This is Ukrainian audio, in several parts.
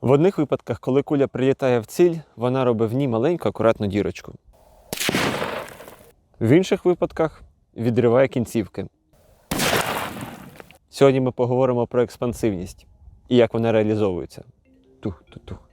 В одних випадках, коли куля прилітає в ціль, вона робить в ній маленьку акуратну дірочку. В інших випадках відриває кінцівки. Сьогодні ми поговоримо про експансивність і як вона реалізовується. Тух-тух-тух.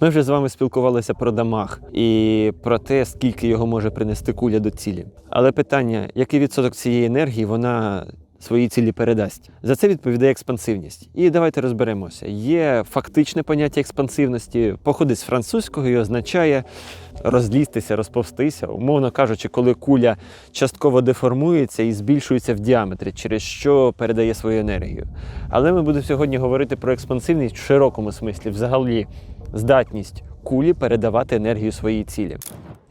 Ми вже з вами спілкувалися про дамаг і про те, скільки його може принести куля до цілі. Але питання, який відсоток цієї енергії вона своїй цілі передасть? За це відповідає експансивність. І давайте розберемося. Є фактичне поняття експансивності, походить з французького і означає розлізтися, розповстися, умовно кажучи, коли куля частково деформується і збільшується в діаметрі, через що передає свою енергію. Але ми будемо сьогодні говорити про експансивність в широкому смислі, взагалі здатність кулі передавати енергію своїй цілі.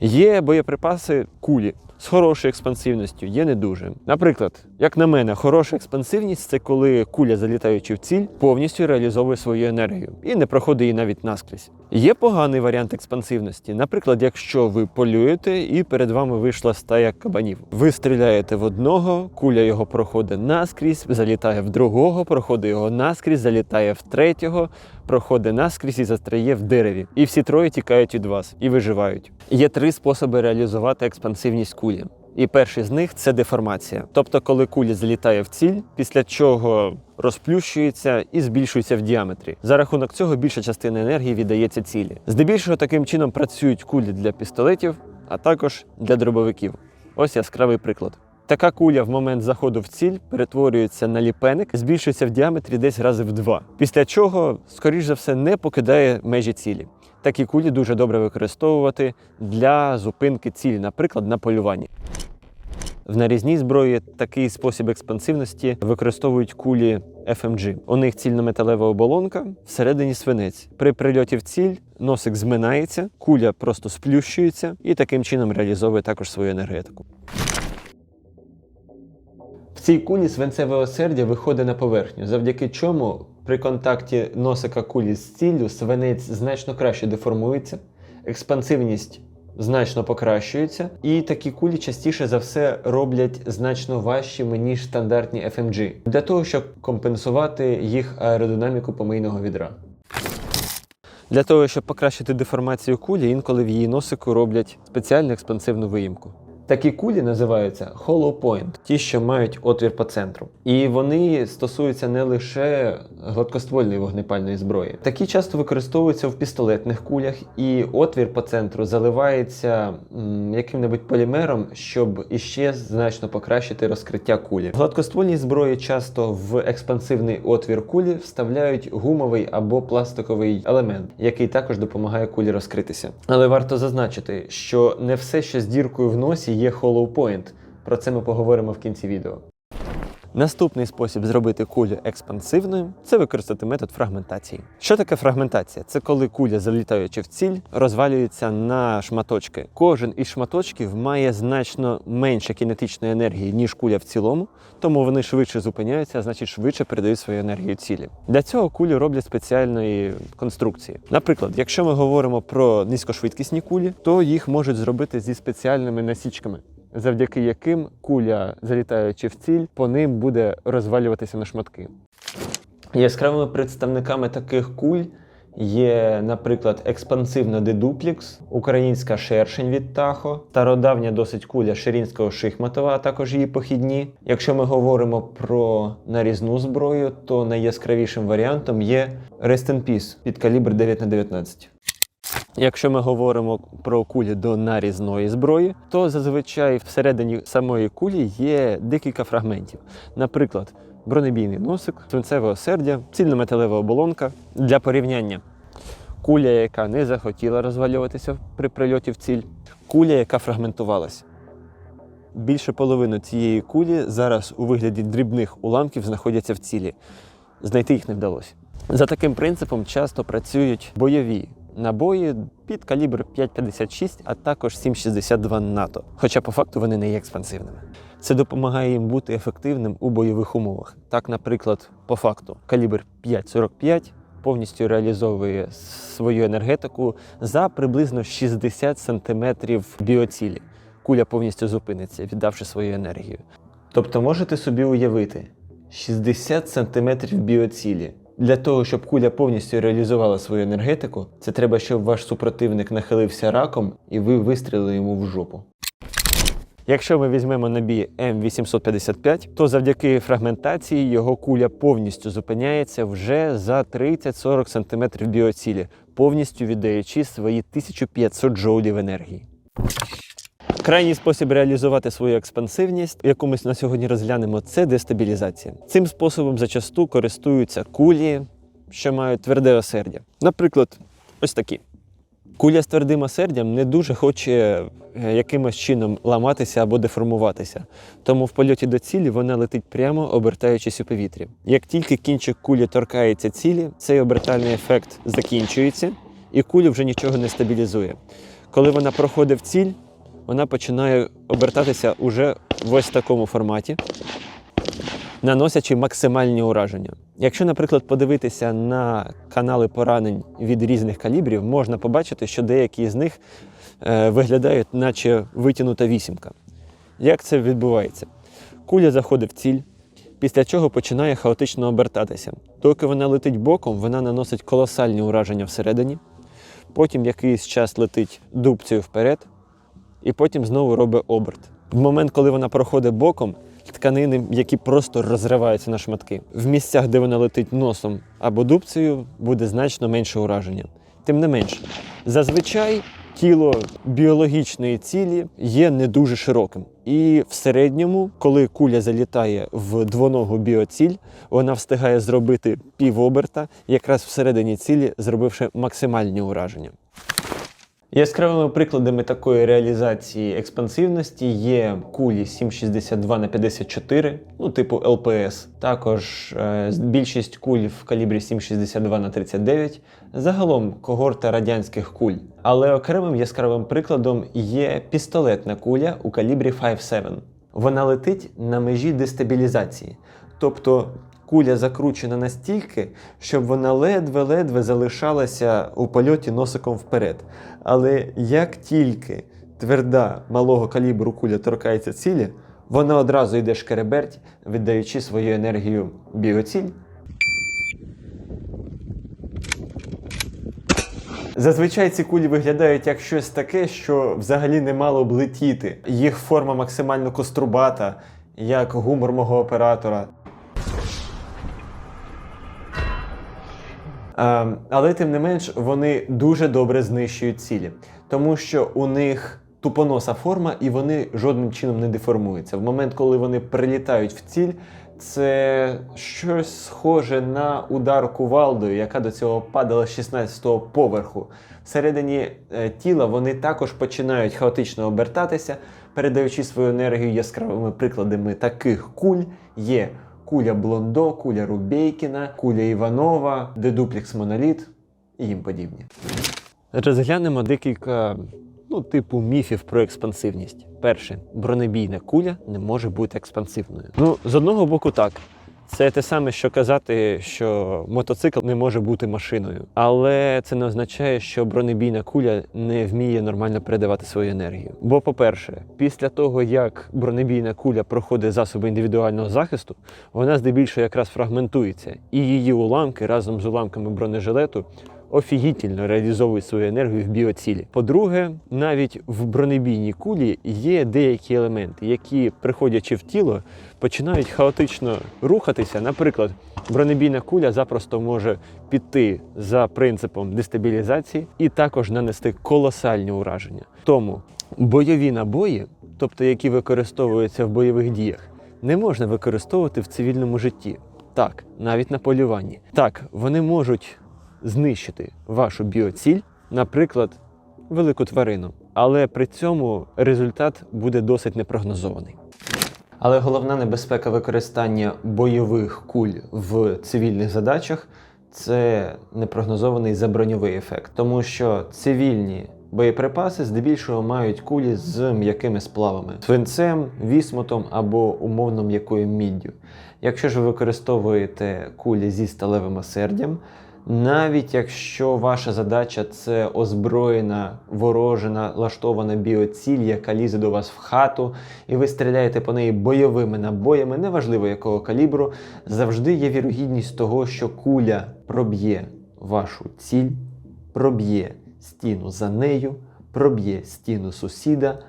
Є боєприпаси кулі з хорошою експансивністю, є не дуже. Наприклад, як на мене, хороша експансивність це коли куля, залітаючи в ціль, повністю реалізовує свою енергію і не проходить її навіть наскрізь. Є поганий варіант експансивності. Наприклад, якщо ви полюєте і перед вами вийшла стая кабанів. Ви стріляєте в одного, куля його проходить наскрізь, залітає в другого, проходить його наскрізь, залітає в третього, проходить наскрізь і застряє в дереві. І всі троє тікають від вас і виживають. Є три способи реалізувати експансивність кулі. І перший з них це деформація. Тобто, коли куля залітає в ціль, після чого розплющується і збільшується в діаметрі. За рахунок цього більша частина енергії віддається цілі. Здебільшого таким чином працюють кулі для пістолетів, а також для дробовиків. Ось яскравий приклад. Така куля в момент заходу в ціль перетворюється на ліпеник, збільшується в діаметрі десь рази в два. Після чого, скоріш за все, не покидає межі цілі. Такі кулі дуже добре використовувати для зупинки цілі, наприклад, на полюванні. В нарізній зброї такий спосіб експансивності використовують кулі FMG. У них цільнометалева оболонка, всередині свинець. При прильоті в ціль носик зминається, куля просто сплющується і таким чином реалізовує також свою енергетику. В цій кулі свинцеве осердя виходить на поверхню, завдяки чому при контакті носика кулі з ціллю свинець значно краще деформується, експансивність значно покращується, і такі кулі частіше за все роблять значно важчими, ніж стандартні FMG, для того, щоб компенсувати їх аеродинаміку помийного відра. Для того, щоб покращити деформацію кулі, інколи в її носику роблять спеціальну експансивну виїмку. Такі кулі називаються hollow point, ті, що мають отвір по центру. І вони стосуються не лише гладкоствольної вогнепальної зброї. Такі часто використовуються в пістолетних кулях, і отвір по центру заливається яким-небудь полімером, щоб іще значно покращити розкриття кулі. В гладкоствольній зброї часто в експансивний отвір кулі вставляють гумовий або пластиковий елемент, який також допомагає кулі розкритися. Але варто зазначити, що не все, що з діркою в носі, є hollow point. Про це ми поговоримо в кінці відео. Наступний спосіб зробити кулю експансивною це використати метод фрагментації. Що таке фрагментація? Це коли куля, залітаючи в ціль, розвалюється на шматочки. Кожен із шматочків має значно менше кінетичної енергії, ніж куля в цілому, тому вони швидше зупиняються, а значить швидше передають свою енергію цілі. Для цього кулі роблять спеціальної конструкції. Наприклад, якщо ми говоримо про низькошвидкісні кулі, то їх можуть зробити зі спеціальними насічками завдяки яким куля, залітаючи в ціль, по ним буде розвалюватися на шматки. Яскравими представниками таких куль є, наприклад, експансивна дедуплікс, українська шершень від Тахо, стародавня досить куля ширінського шихматова, а також її похідні. Якщо ми говоримо про нарізну зброю, то найяскравішим варіантом є Rest in Peace під калібр 9х19. Якщо ми говоримо про кулі до нарізної зброї, то зазвичай всередині самої кулі є декілька фрагментів. Наприклад, бронебійний носик, свинцеве осердя, цільнометалева оболонка. Для порівняння куля, яка не захотіла розвалюватися при прильоті в ціль, куля, яка фрагментувалася. Більше половини цієї кулі зараз у вигляді дрібних уламків знаходяться в цілі. Знайти їх не вдалося. За таким принципом часто працюють бойові набої під калібр 5,56, а також 7,62 НАТО. Хоча по факту вони не є експансивними. Це допомагає їм бути ефективним у бойових умовах. Так, наприклад, по факту калібр 5,45 повністю реалізовує свою енергетику за приблизно 60 см біоцілі. Куля повністю зупиниться, віддавши свою енергію. Тобто можете собі уявити 60 см біоцілі. Для того, щоб куля повністю реалізувала свою енергетику, це треба, щоб ваш супротивник нахилився раком і ви вистрілили йому в жопу. Якщо ми візьмемо набій М855, то завдяки фрагментації його куля повністю зупиняється вже за 30-40 см біоцілі, повністю віддаючи свої 1500 джоулів енергії. Крайній спосіб реалізувати свою експансивність, яку ми на сьогодні розглянемо, це дестабілізація. Цим способом зачасту користуються кулі, що мають тверде осердя. Наприклад, ось такі. Куля з твердим осердям не дуже хоче е, якимось чином ламатися або деформуватися. Тому в польоті до цілі вона летить прямо, обертаючись у повітрі. Як тільки кінчик кулі торкається цілі, цей обертальний ефект закінчується, і кулю вже нічого не стабілізує. Коли вона проходить в ціль, вона починає обертатися уже в ось такому форматі, наносячи максимальні ураження. Якщо, наприклад, подивитися на канали поранень від різних калібрів, можна побачити, що деякі з них е, виглядають, наче витягнута вісімка. Як це відбувається? Куля заходить в ціль, після чого починає хаотично обертатися. Доки вона летить боком, вона наносить колосальні ураження всередині, потім якийсь час летить дубцею вперед, і потім знову робить оберт. В момент, коли вона проходить боком, тканини, які просто розриваються на шматки. В місцях, де вона летить носом або дубцею, буде значно менше ураження. Тим не менш, зазвичай тіло біологічної цілі є не дуже широким. І в середньому, коли куля залітає в двоногу біоціль, вона встигає зробити півоберта, якраз всередині цілі, зробивши максимальні ураження. Яскравими прикладами такої реалізації експансивності є кулі 7,62 на 54, ну типу ЛПС. Також е, більшість куль в калібрі 7,62 на 39, загалом когорта радянських куль. Але окремим яскравим прикладом є пістолетна куля у калібрі 5,7. Вона летить на межі дестабілізації. Тобто куля закручена настільки, щоб вона ледве-ледве залишалася у польоті носиком вперед. Але як тільки тверда малого калібру куля торкається цілі, вона одразу йде шкереберть, віддаючи свою енергію біоціль. Зазвичай ці кулі виглядають як щось таке, що взагалі не мало б летіти. Їх форма максимально кострубата, як гумор мого оператора. Але тим не менш вони дуже добре знищують цілі, тому що у них тупоноса форма і вони жодним чином не деформуються. В момент, коли вони прилітають в ціль, це щось схоже на удар кувалдою, яка до цього падала з 16-го поверху. Всередині е, тіла вони також починають хаотично обертатися, передаючи свою енергію яскравими прикладами таких куль є куля Блондо, куля Рубейкіна, куля Іванова, Дедуплекс Моноліт і їм подібні. Розглянемо декілька ну, типу міфів про експансивність. Перше, бронебійна куля не може бути експансивною. Ну, з одного боку, так. Це те саме, що казати, що мотоцикл не може бути машиною. Але це не означає, що бронебійна куля не вміє нормально передавати свою енергію. Бо, по-перше, після того, як бронебійна куля проходить засоби індивідуального захисту, вона здебільшого якраз фрагментується, і її уламки разом з уламками бронежилету офігітельно реалізовують свою енергію в біоцілі. По-друге, навіть в бронебійній кулі є деякі елементи, які, приходячи в тіло, починають хаотично рухатися. Наприклад, бронебійна куля запросто може піти за принципом дестабілізації і також нанести колосальні ураження. Тому бойові набої, тобто які використовуються в бойових діях, не можна використовувати в цивільному житті. Так, навіть на полюванні. Так, вони можуть знищити вашу біоціль, наприклад, велику тварину. Але при цьому результат буде досить непрогнозований. Але головна небезпека використання бойових куль в цивільних задачах це непрогнозований заброньовий ефект, тому що цивільні боєприпаси здебільшого мають кулі з м'якими сплавами свинцем, вісмутом або умовно м'якою міддю. Якщо ж ви використовуєте кулі зі сталевим осердям, Навіть якщо ваша задача це озброєна, ворожена, лаштована біоціль, яка лізе до вас в хату, і ви стріляєте по неї бойовими набоями, неважливо якого калібру, завжди є вірогідність того, що куля проб'є вашу ціль, проб'є стіну за нею, проб'є стіну сусіда,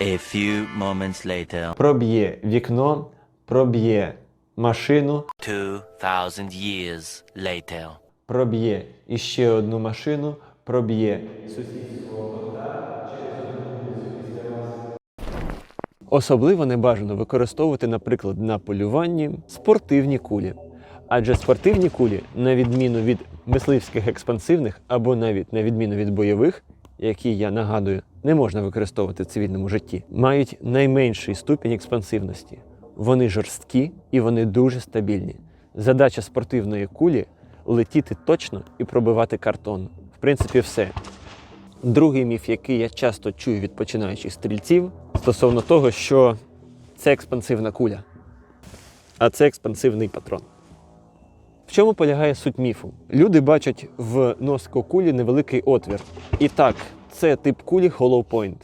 A few moments later, проб'є вікно, проб'є машину, 2000 years later. Проб'є іще одну машину, проб'є. Особливо небажано використовувати, наприклад, на полюванні спортивні кулі. Адже спортивні кулі, на відміну від мисливських експансивних або навіть на відміну від бойових, які я нагадую, не можна використовувати в цивільному житті, мають найменший ступінь експансивності. Вони жорсткі і вони дуже стабільні. Задача спортивної кулі летіти точно і пробивати картон. В принципі, все. Другий міф, який я часто чую від починаючих стрільців, стосовно того, що це експансивна куля, а це експансивний патрон. В чому полягає суть міфу? Люди бачать в носку кулі невеликий отвір. І так, це тип кулі Hollow Point.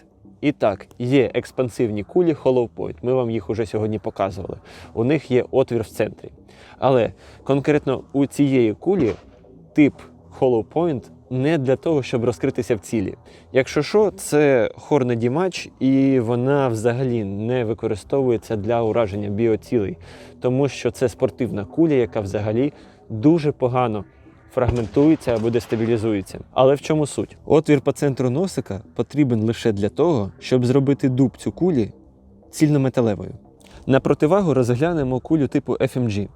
І так, є експансивні кулі Hollow Point. Ми вам їх уже сьогодні показували. У них є отвір в центрі. Але конкретно у цієї кулі тип Hollow Point не для того, щоб розкритися в цілі. Якщо що, це хорна матч, і вона взагалі не використовується для ураження біоцілей, тому що це спортивна куля, яка взагалі дуже погано фрагментується або дестабілізується. Але в чому суть? Отвір по центру носика потрібен лише для того, щоб зробити дубцю кулі цільнометалевою. На противагу розглянемо кулю типу FMG,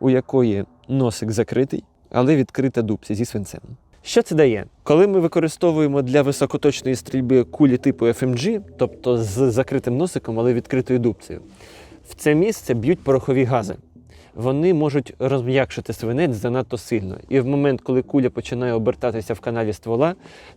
у якої носик закритий, але відкрита дубця зі свинцем. Що це дає? Коли ми використовуємо для високоточної стрільби кулі типу FMG, тобто з закритим носиком, але відкритою дубцею, в це місце б'ють порохові гази. Вони можуть розм'якшити свинець занадто сильно. І в момент, коли куля починає обертатися в каналі ствола,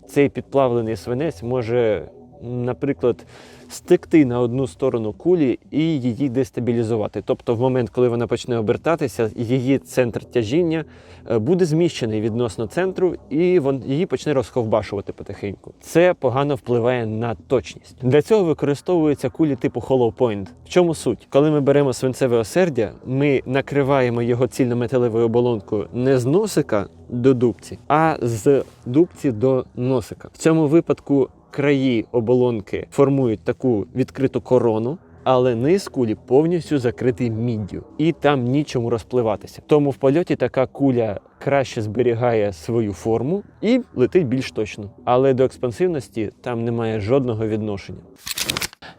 цей підплавлений свинець може, наприклад, стекти на одну сторону кулі і її дестабілізувати. Тобто, в момент, коли вона почне обертатися, її центр тяжіння е, буде зміщений відносно центру, і вон, її почне розховбашувати потихеньку. Це погано впливає на точність. Для цього використовуються кулі типу Hollow Point. В чому суть? Коли ми беремо свинцеве осердя, ми накриваємо його цільнометалевою оболонкою не з носика до дубці, а з дубці до носика. В цьому випадку краї оболонки формують таку відкриту корону. Але низ кулі повністю закритий міддю, і там нічому розпливатися. Тому в польоті така куля краще зберігає свою форму і летить більш точно. Але до експансивності там немає жодного відношення.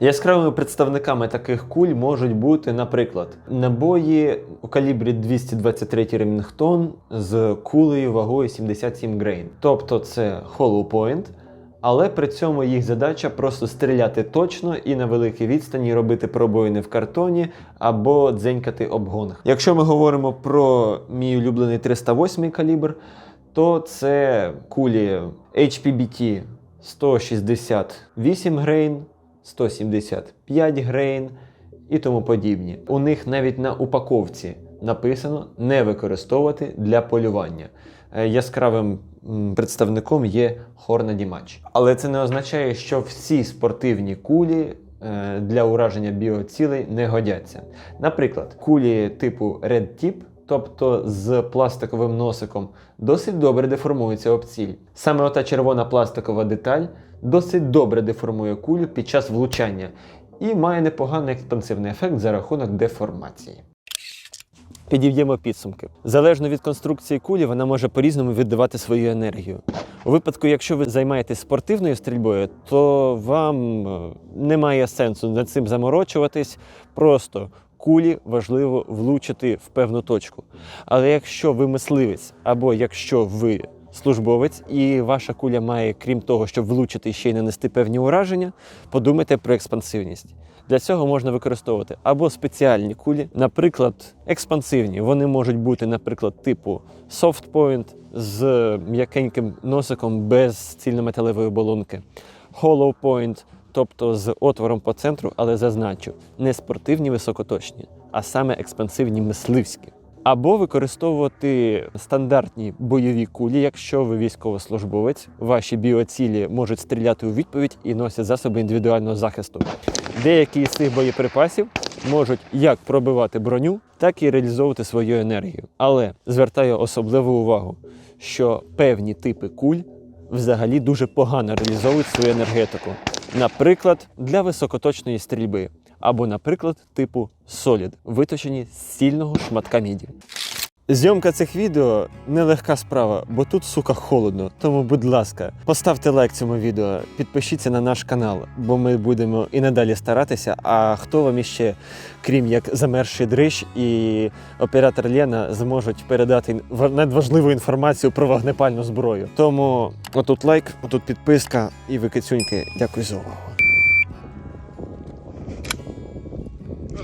Яскравими представниками таких куль можуть бути, наприклад, набої у калібрі 223 Ремінгтон з кулею вагою 77 грейн. Тобто це Hollow Point, але при цьому їх задача просто стріляти точно і на великій відстані робити пробоїни в картоні або дзенькати об гонг. Якщо ми говоримо про мій улюблений 308 калібр, то це кулі HPBT 168 грейн, 175 грейн і тому подібні. У них навіть на упаковці написано не використовувати для полювання. Е, Яскравим представником є Хорна Дімач. Але це не означає, що всі спортивні кулі е, для ураження біоцілей не годяться. Наприклад, кулі типу Red Tip, тобто з пластиковим носиком, досить добре деформуються об ціль. Саме ота червона пластикова деталь досить добре деформує кулю під час влучання і має непоганий експансивний ефект за рахунок деформації. Підіб'ємо підсумки. Залежно від конструкції кулі, вона може по-різному віддавати свою енергію. У випадку, якщо ви займаєтесь спортивною стрільбою, то вам е, немає сенсу над цим заморочуватись. Просто кулі важливо влучити в певну точку. Але якщо ви мисливець, або якщо ви службовець, і ваша куля має, крім того, щоб влучити ще й нанести певні ураження, подумайте про експансивність. Для цього можна використовувати або спеціальні кулі, наприклад, експансивні. Вони можуть бути, наприклад, типу softpoint з м'якеньким носиком без цільнометалевої оболонки, hollow point, тобто з отвором по центру, але зазначу, не спортивні високоточні, а саме експансивні мисливські. Або використовувати стандартні бойові кулі, якщо ви військовослужбовець, ваші біоцілі можуть стріляти у відповідь і носять засоби індивідуального захисту. Деякі з цих боєприпасів можуть як пробивати броню, так і реалізовувати свою енергію. Але звертаю особливу увагу, що певні типи куль взагалі дуже погано реалізовують свою енергетику. Наприклад, для високоточної стрільби, або, наприклад, типу Solid, виточені з сильного шматка міді. Зйомка цих відео нелегка справа, бо тут, сука, холодно. Тому, будь ласка, поставте лайк цьому відео, підпишіться на наш канал, бо ми будемо і надалі старатися. А хто вам іще, крім як замерзший дрищ і оператор Лена, зможуть передати ва- надважливу інформацію про вогнепальну зброю. Тому отут лайк, отут підписка і ви кицюньки. Дякую за увагу.